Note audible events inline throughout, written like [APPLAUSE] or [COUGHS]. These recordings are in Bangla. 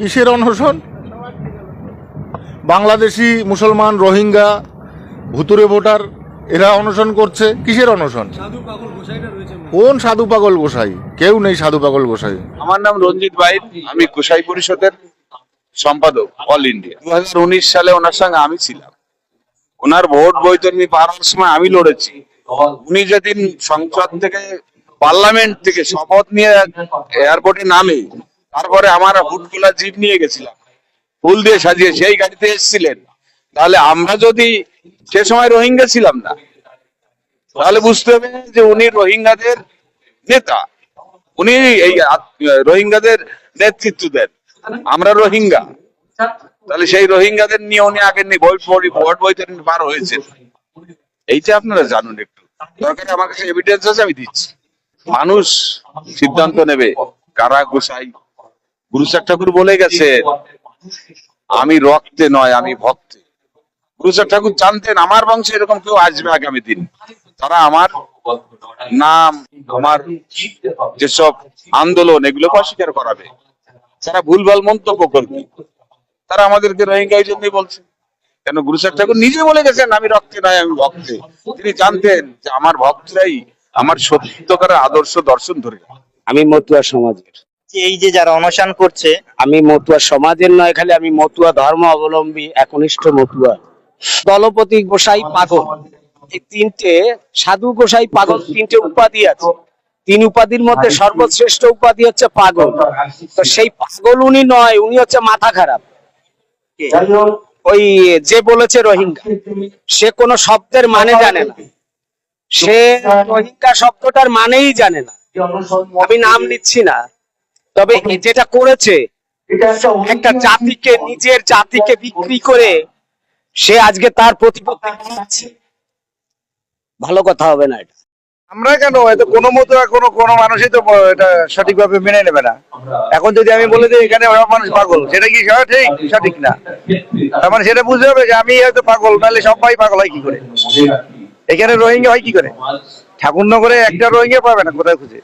কিসের অনশন? বাংলাদেশি মুসলমান রোহিঙ্গা ভুতুরে ভোটার এরা অনশন করছে। কিসের অনশন? কোন সাধু পাগল গোসাই? কেউ নেই সাধু পাগল গোসাই। আমার নাম রঞ্জিত বাইর আমি গোসাই পরিষদের সম্পাদক অল ইন্ডিয়া। দু হাজার উনিশ সালে ওনার সঙ্গে আমি ছিলাম। ওনার ভোট বৈতরণী পার সময় আমি লড়েছি। উনি যেদিন সংসদ থেকে পার্লামেন্ট থেকে শপথ নিয়ে এয়ারপোর্টে নামে তারপরে আমার হুটগুলা জিপ নিয়ে গেছিলাম। ফুল দিয়ে সাজিয়ে সেই গাড়িতে এসেছিলেন। তাহলে আমরা যদি সে সময় রোহিঙ্গা ছিলাম না, তাহলে বুঝতে হবে যে উনি রোহিঙ্গাদের নেতা। উনি এই রোহিঙ্গাদের নেতৃত্ব দেন। আমরা রোহিঙ্গা। তাহলে সেই রোহিঙ্গাদের নিয়ে উনি আগে ভোট বইতে পার হয়েছে এইটা আপনারা জানুন একটু। দরকার আমার কাছে এভিডেন্স আছে, আমি দিচ্ছি। মানুষ সিদ্ধান্ত নেবে কারা গোসাই গুরুচার ঠাকুর বলে গেছে, আমি রক্তে নয়, আমি ভক্তে। গুরুচার ঠাকুর জানতেন, আমার বংশে এরকম কেউ আসবে আগামী দিন। তারা আমার নাম, আমার যেসব আন্দোলন এগুলোকে অস্বীকার করাবে। তারা ভুলভাল মন্তব্য করবে। তারা আমাদেরকে রোহিঙ্গা এই জন্যই বলছে। কেন? গুরুচার ঠাকুর নিজে বলে গেছেন, আমি রক্তে নয়, আমি ভক্তে। তিনি জানতেন যে আমার ভক্তরাই আমার সত্যকারের আদর্শ দর্শন ধরে আমি মতুয়া সমাজের। এই যে যারা অনশন করছে আমি মতুয়া সমাজের নয় খালি আমি মতুয়া ধর্ম অবলম্বী একনিষ্ঠ মতুয়া। দলপতি গোসাই পাগল। এই তিনটে সাধু গোসাই পাগল তিনটে উপাধি আছে। তিন উপাধির মধ্যে সর্বশ্রেষ্ঠ উপাধি হচ্ছে পাগল। তো সেই পাগল উনি নয় উনি হচ্ছে মাথা খারাপ। ওই যে বলেছে রোহিঙ্গা সে কোনো শব্দের মানে জানে না। সে রোহিঙ্গা শব্দটার মানেই জানে না। আমি নাম নিচ্ছি না। তবে যেটা করেছে একটা জাতিকে নিজের জাতিকে বিক্রি করে সে আজকে তার প্রতিপত্তি ভালো কথা হবে না এটা। আমরা কেন? হয়তো কোনো মতো কোনো কোনো মানুষই তো এটা সঠিকভাবে মেনে নেবে না। এখন যদি আমি বলে দিই এখানে সব মানুষ পাগল। সেটা কি সঠিক? সঠিক না। তার মানে সেটা বুঝতে হবে যে আমি হয়তো পাগল তাহলে সবাই পাগল হয় কি করে? এখানে রোহিঙ্গা হয় কি করে? ঠাকুরনগরে একটা রোহিঙ্গা পাবে না কোথায় খুঁজে?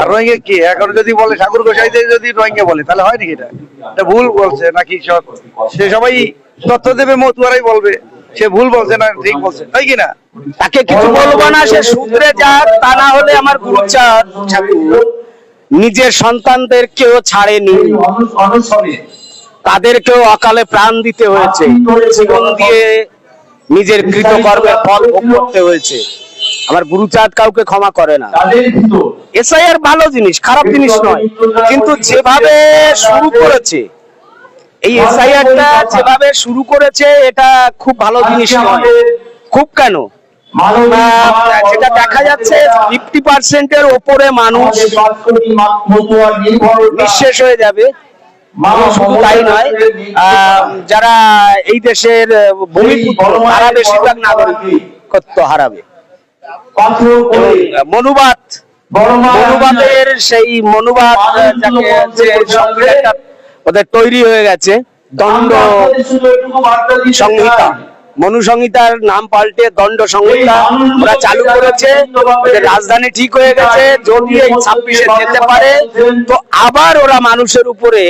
আর রোহিঙ্গা কি? এখন যদি বলে ঠাকুর গোসাইদের যদি রোহিঙ্গা বলে তাহলে হয় নাকি এটা? এটা ভুল বলছে নাকি সব? সে সবাই তথ্য দেবে মতুয়ারাই বলবে সে ভুল বলছে না ঠিক বলছে তাই কি না? তাকে কিছু বলব না সে সূত্রে যাক তা না হলে আমার গুরুচাঁদ ঠাকুর। নিজের সন্তানদের কেউ ছাড়েনি। তাদেরকেও অকালে প্রাণ দিতে হয়েছে। জীবন দিয়ে নিজের কৃতকর্মের ফল ভোগ করতে হয়েছে। আমার গুরুচাঁদ কাউকে ক্ষমা করে না। এসআইআর ভালো জিনিস খারাপ জিনিস নয়। কিন্তু যেভাবে শুরু করেছে এই এসআইআরটা যেভাবে শুরু করেছে এটা খুব ভালো জিনিস নয়। খুব কেন? যেটা দেখা যাচ্ছে ফিফটি পার্সেন্টের ওপরে মানুষ নিঃশেষ হয়ে যাবে। শুধু তাই নয় যারা এই দেশের ভূমিপুত্র তারা বেশিরভাগ নাগরিকত্ব হারাবে। মনুবাদ। মনুবাদের সেই মনুবাদ ওদের তৈরি হয়ে গেছে। দণ্ড সংহিতা। মনু সংহিতার নাম পাল্টে দণ্ড সংহিতা ওরা চালু করেছে। রাজধানী ঠিক হয়ে গেছে। যদি এই ছাব্বিশে যেতে পারে তো আবার ওরা মানুষের উপরে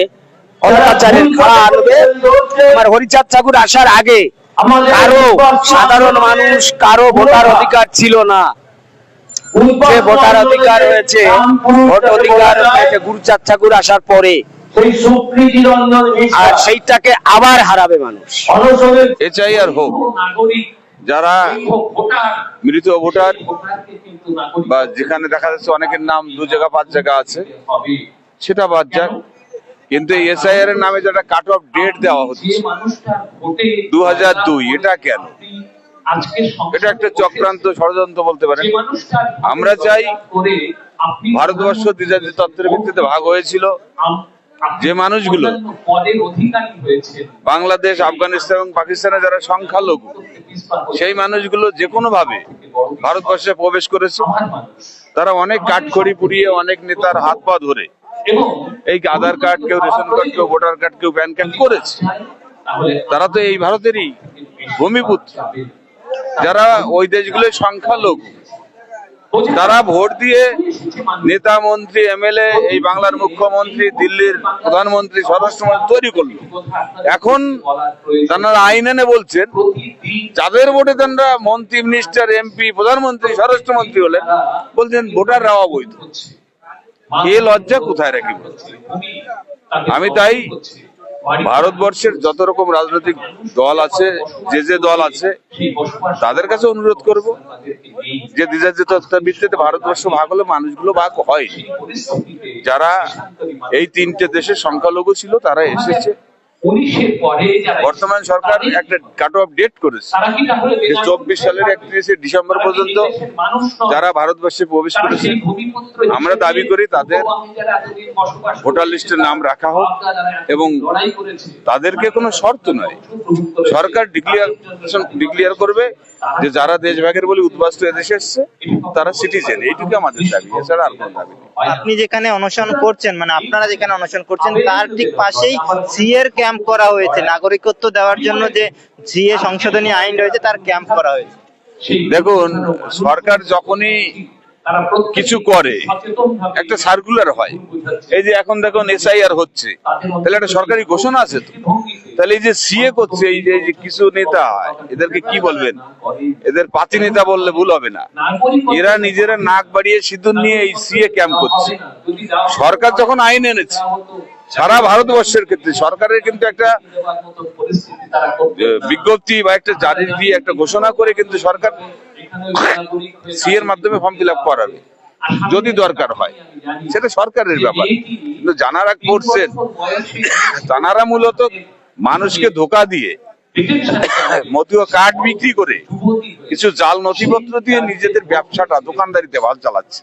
অত্যাচারের খাড়া আনবে আমার হরিচাঁদ ঠাকুর আসার আগে কারও সাধারণ মানুষ কারও ভোটার অধিকার ছিল না। যে ভোটার অধিকার হয়েছে ভোট অধিকার হয়েছে গুরুচাঁদ ঠাকুর আসার পরে আর সেইটাকে আবার হারাবে মানুষ। এচআইআর হোক। যারা মৃত ভোটার বা যেখানে দেখা যাচ্ছে অনেকের নাম দু জায়গা পাঁচ জায়গা আছে সেটা বাদ যাক। কিন্তু এসআইআর এর নামে যেটা কাট অফ ডেট দেওয়া হচ্ছে দু হাজার দুই এটা কেন? এটা একটা চক্রান্ত ষড়যন্ত্র বলতে পারেন। আমরা চাই ভারতবর্ষ দ্বিজাতি তত্ত্বের ভিত্তিতে ভাগ হয়েছিল। যে মানুষগুলো বাংলাদেশ আফগানিস্তান এবং পাকিস্তানে যারা সংখ্যালঘু সেই মানুষগুলো যে কোনো ভাবে ভারতবর্ষে প্রবেশ করেছে। তারা অনেক কাঠখড়ি পুড়িয়ে অনেক নেতার হাত পা ধরে এই আধার কার্ড কেউ রেশন কার্ড কেউ ভোটার কার্ড কেউ প্যান কার্ড করেছে। তারা তো এই ভারতেরই ভূমিপুত্র। যারা ওই দেশগুলোর সংখ্যালঘু তারা ভোট দিয়ে নেতা মন্ত্রী এমএলএ এই বাংলার মুখ্যমন্ত্রী দিল্লির প্রধানমন্ত্রী স্বরাষ্ট্রমন্ত্রী তৈরি করল। এখন তারা আইন এনে বলছেন যাদের ভোটে তারা মন্ত্রী মিনিস্টার এমপি প্রধানমন্ত্রী স্বরাষ্ট্রমন্ত্রী হলেন বলছেন ভোটাররা অবৈধ। এ লজ্জা কোথায় রাখি আমি তাই ভারতবর্ষের যত রকম রাজনৈতিক দল আছে, যে যে দল আছে, তাদের কাছে অনুরোধ করব যে ভিত্তিতে ভারতবর্ষ ভাগ হলে মানুষগুলো ভাগ হয় যারা এই তিনটে দেশের সংখ্যালঘু ছিল, তারা এসেছে। বর্তমান সরকার একটা কাট অফ ডেট করেছে। যে চব্বিশ সালের একত্রিশে ডিসেম্বর পর্যন্ত যারা ভারতবর্ষে প্রবেশ করেছে আমরা দাবি করি তাদের ভোটার লিস্টে নাম রাখা হোক এবং তাদেরকে কোনো শর্ত নয়। সরকার ডিক্লিয়ার ডিক্লিয়ার করবে যে যারা দেশভাগের বলে উদ্বাস্ত এদেশে এসছে তারা সিটিজেন এইটুকু আমাদের দাবি এছাড়া আর কোনো দাবি আপনি যেখানে অনশন করছেন মানে আপনারা যেখানে অনশন করছেন তার ঠিক পাশেই সিএর ক্যাম্প করা হয়েছে। নাগরিকত্ব দেওয়ার জন্য যে সিএ সংশোধনী আইন রয়েছে তার ক্যাম্প করা হয়েছে। দেখুন সরকার যখনই কিছু করে। একটা সার্কুলার হয়। এই যে এখন দেখুন এসআইআর হচ্ছে। তাহলে একটা সরকারি ঘোষণা আছে তো? তাহলে এই যে সিএ করছে এই যে কিছু নেতা এদেরকে কি বলবেন? এদের পাতি নেতা বললে ভুল হবে না। এরা নিজেরা নাক বাড়িয়ে সিঁদুর নিয়ে এই সিএ ক্যাম্প করছে। সরকার যখন আইন এনেছে সারা ভারতবর্ষের ক্ষেত্রে সরকারের কিন্তু একটা বিজ্ঞপ্তি বা একটা জারি দিয়ে একটা ঘোষণা করে কিন্তু সরকার সি এর মাধ্যমে ফর্ম ফিল আপ করাবে, যদি দরকার হয়। সেটা সরকারের ব্যাপার। কিন্তু যারা করছেন তানারা মূলত মানুষকে ধোকা দিয়ে মতীয় কার্ড বিক্রি করে কিছু জাল নথিপত্র দিয়ে নিজেদের ব্যবসাটা দোকানদারিতে ভালো চালাচ্ছে।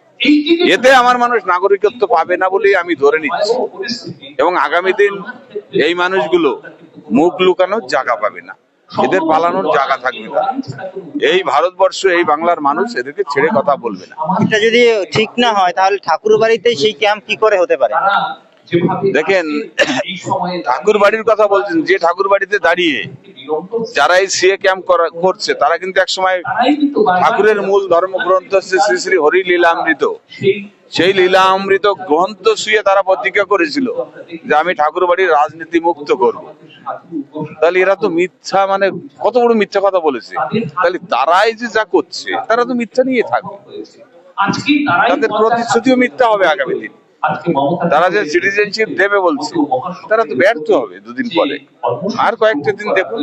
এতে আমার মানুষ নাগরিকত্ব পাবে না বলেই আমি ধরে নিচ্ছি। এবং আগামী দিন এই মানুষগুলো মুখ লুকানোর জায়গা পাবে না। এদের পালানোর জায়গা থাকবে না। এই ভারতবর্ষ এই বাংলার মানুষ এদেরকে ছেড়ে কথা বলবে না। এটা যদি ঠিক না হয় তাহলে ঠাকুর বাড়িতে সেই ক্যাম্প কি করে হতে পারে? দেখেন [COUGHS] ঠাকুর বাড়ির কথা বলছেন যে ঠাকুর বাড়িতে দাঁড়িয়ে যারা এই সিএ ক্যাম্প করছে তারা কিন্তু একসময় ঠাকুরের মূল ধর্মগ্রন্থ হচ্ছে শ্রী শ্রী হরি লীলামৃত সেই লীলামৃত গ্রন্থ শুয়ে তারা প্রতিজ্ঞা করেছিল যে আমি ঠাকুর বাড়ির রাজনীতি মুক্ত করব। তাহলে এরা তো মিথ্যা মানে কত বড় মিথ্যা কথা বলেছে। তাহলে তারাই যে যা করছে তারা তো মিথ্যা নিয়ে থাকবে। তাদের প্রতিশ্রুতিও মিথ্যা হবে আগামী দিন। তারা যে সিটিজেনশিপ দেবে বলছে তারা তো ব্যর্থ হবে দুদিন পরে। আর কয়েকটা দিন দেখুন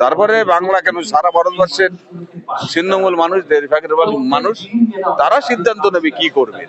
তারপরে বাংলা কেন সারা ভারতবর্ষের ছিন্নমূল মানুষ মানুষ তারা সিদ্ধান্ত নেবে কি করবে।